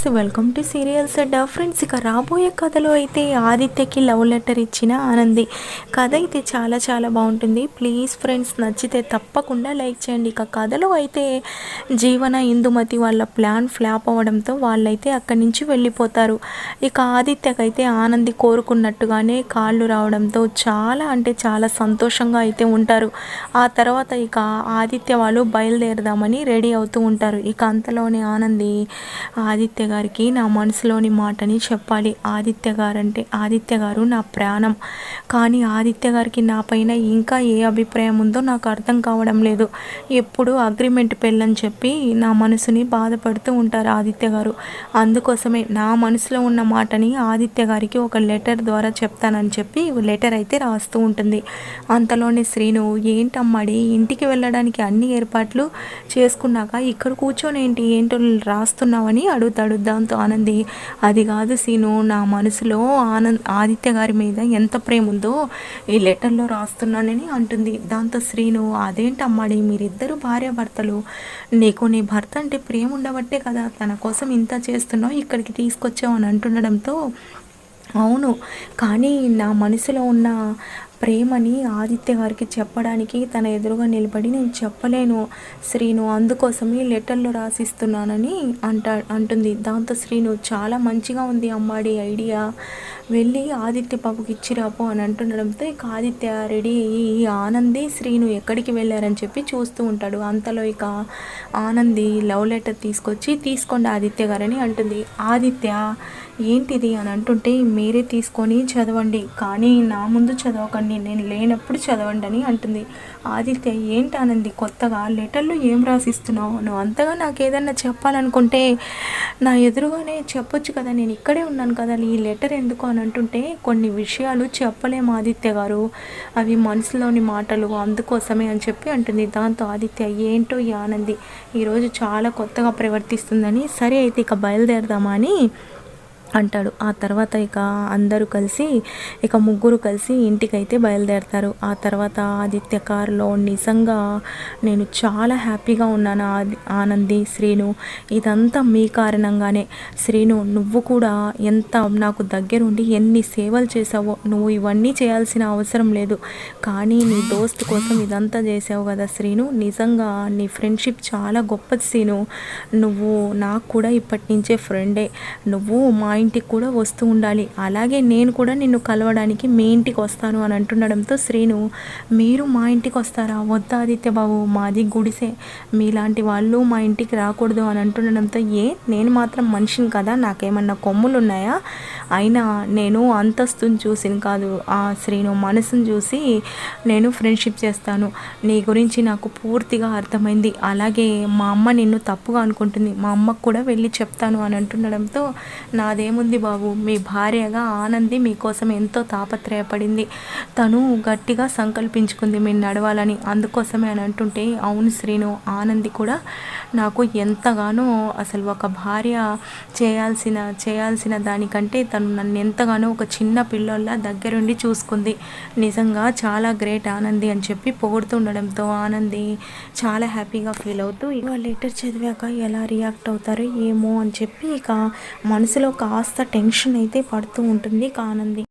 Friends welcome to serials Adda friends. ఇక రాబోయే కథలో అయితే ఆదిత్యకి లవ్ లెటర్ ఇచ్చిన ఆనంది. కథ అయితే చాలా చాలా బాగుంటుంది. ప్లీజ్ ఫ్రెండ్స్ నచ్చితే తప్పకుండా లైక్ చేయండి. ఇక కథలో అయితే జీవన ఇందుమతి వాళ్ళ ప్లాన్ ఫ్లాప్ అవ్వడంతో వాళ్ళైతే అక్కడి నుంచి వెళ్ళిపోతారు. ఇక ఆదిత్యకైతే ఆనంది కోరుకున్నట్టుగానే కాళ్ళు రావడంతో చాలా అంటే చాలా సంతోషంగా అయితే ఉంటారు. ఆ తర్వాత ఇక ఆదిత్య వాళ్ళు బయలుదేరదామని రెడీ అవుతూ ఉంటారు. ఇక అంతలోనే ఆనంది ఆదిత్య గారికి నా మనసులోని మాటని చెప్పాలి. ఆదిత్య గారంటే ఆదిత్య గారు నా ప్రాణం. కానీ ఆదిత్య గారికి నా పైన ఇంకా ఏ అభిప్రాయం ఉందో నాకు అర్థం కావడం లేదు. ఎప్పుడు అగ్రిమెంట్ పెళ్ళని చెప్పి నా మనసుని బాధపడుతూ ఉంటారు ఆదిత్య గారు. అందుకోసమే నా మనసులో ఉన్న మాటని ఆదిత్య గారికి ఒక లెటర్ ద్వారా చెప్తానని చెప్పి లెటర్ అయితే రాస్తూ ఉంటుంది. అంతలోనే శ్రీను ఏంటమ్మాడి ఇంటికి వెళ్ళడానికి అన్ని ఏర్పాట్లు చేసుకున్నాక ఇక్కడ కూర్చొని ఏంటి ఏంటో రాస్తున్నావని అడుగుతాడు దాంతో ఆనంది. అది కాదు సీను నా మనసులో ఆనంద్ ఆదిత్య గారి మీద ఎంత ప్రేమ ఉందో ఈ లెటర్లో రాస్తున్నానని అంటుంది. దాంతో శ్రీను అదేంటమ్మాడి మీరిద్దరు భార్యాభర్తలు. నీకు నీ భర్త అంటే ప్రేమ ఉండబట్టే కదా తన కోసం ఇంత చేస్తున్నావు ఇక్కడికి తీసుకొచ్చావు అని అంటుండడంతో అవును. కానీ నా మనసులో ఉన్న ప్రేమని ఆదిత్య గారికి చెప్పడానికి తన ఎదురుగా నిలబడి నేను చెప్పలేను. శ్రీను అందుకోసమే లెటర్లో రాసిస్తున్నానని అంటా అంటుంది. దాంతో శ్రీను చాలా మంచిగా ఉంది అమ్మాడి ఐడియా. వెళ్ళి ఆదిత్య పాపకి ఇచ్చిరాపో అని అంటుండడంతో ఇక ఆదిత్య రెడీ అయ్యి ఆనంది శ్రీను ఎక్కడికి వెళ్ళారని చెప్పి చూస్తూ ఉంటాడు. అంతలో ఇక ఆనంది లవ్ లెటర్ తీసుకొచ్చి తీసుకోండి ఆదిత్య గారని అంటుంది. ఆదిత్య ఏంటిది? అని అంటుంటే మీరే తీసుకొని చదవండి కానీ నా ముందు చదవకండి నేను లేనప్పుడు చదవండి అని అంటుంది. ఆదిత్య ఏంటి ఆనంది కొత్తగా లెటర్లు ఏం రాసిస్తున్నావు? నువ్వు అంతగా నాకు ఏదన్నా చెప్పాలనుకుంటే నా ఎదురుగానే చెప్పొచ్చు కదా నేను ఇక్కడే ఉన్నాను కదా ఈ లెటర్ ఎందుకు అని అంటుంటే కొన్ని విషయాలు చెప్పలేము ఆదిత్య గారు. అవి మనసులోని మాటలు. అందుకోసమే అని చెప్పి అంటుంది దాంతో ఆదిత్య. ఏంటో ఈ ఆనంది? ఈరోజు చాలా కొత్తగా ప్రవర్తిస్తుందని. సరే అయితే ఇక బయలుదేరదామా అని అంటాడు. ఆ తర్వాత ఇక అందరూ కలిసి ఇక ముగ్గురు కలిసి ఇంటికైతే బయలుదేరతారు. ఆ తర్వాత ఆదిత్య కారులో నిజంగా నేను చాలా హ్యాపీగా ఉన్నాను ఆనంది శ్రీను. ఇదంతా మీ కారణంగానే. శ్రీను నువ్వు కూడా ఎంత నాకు దగ్గరుండి ఎన్ని సేవలు చేసావో నువ్వు ఇవన్నీ చేయాల్సిన అవసరం లేదు. కానీ నీ దోస్తు కోసం ఇదంతా చేసావు కదా శ్రీను. నిజంగా నీ ఫ్రెండ్షిప్ చాలా గొప్పది శ్రీను. నువ్వు నాకు కూడా ఇప్పటి నుంచే ఫ్రెండే. నువ్వు మా ఇంటికి కూడా వస్తూ ఉండాలి. అలాగే నేను కూడా నిన్ను కలవడానికి మీ ఇంటికి వస్తాను అని అంటుండడంతో శ్రీను మీరు మా ఇంటికి వస్తారా? వద్దా ఆదిత్య బాబు? మాది గుడిసే. మీలాంటి వాళ్ళు మా ఇంటికి రాకూడదు అని అంటుండడంతో ఏ నేను మాత్రం మనిషిని కదా? నాకేమన్నా కొమ్ములు ఉన్నాయా అయినా నేను అంతస్తుని చూసిన కాదు. ఆ శ్రీను మనసును చూసి నేను ఫ్రెండ్షిప్ చేస్తాను. నీ గురించి నాకు పూర్తిగా అర్థమైంది. అలాగే మా అమ్మ నిన్ను తప్పుగా అనుకుంటుంది. మా అమ్మకు కూడా వెళ్ళి చెప్తాను అని అంటుండడంతో నాదే ఏముంది బాబు? మీ భార్యగా ఆనంది మీకోసం ఎంతో తాపత్రయపడింది. తను గట్టిగా సంకల్పించుకుంది మీరు నడవాలని. అందుకోసమే అని అంటుంటే అవును శ్రీను ఆనంది కూడా నాకు ఎంతగానో అసలు ఒక భార్య చేయాల్సిన చేయాల్సిన దానికంటే తను నన్ను ఎంతగానో ఒక చిన్న పిల్లోళ్ళ దగ్గరుండి చూసుకుంది. నిజంగా చాలా గ్రేట్ ఆనంది అని చెప్పి పొగుడుతుండడంతో ఆనంది చాలా హ్యాపీగా ఫీల్ అవుతూ ఇక లెటర్ చదివాక ఎలా రియాక్ట్ అవుతారో ఏమో అని చెప్పి ఇక మనసులో ఒక కాస్త టెన్షన్ అయితే పడుతూ ఉంటుంది కానంది.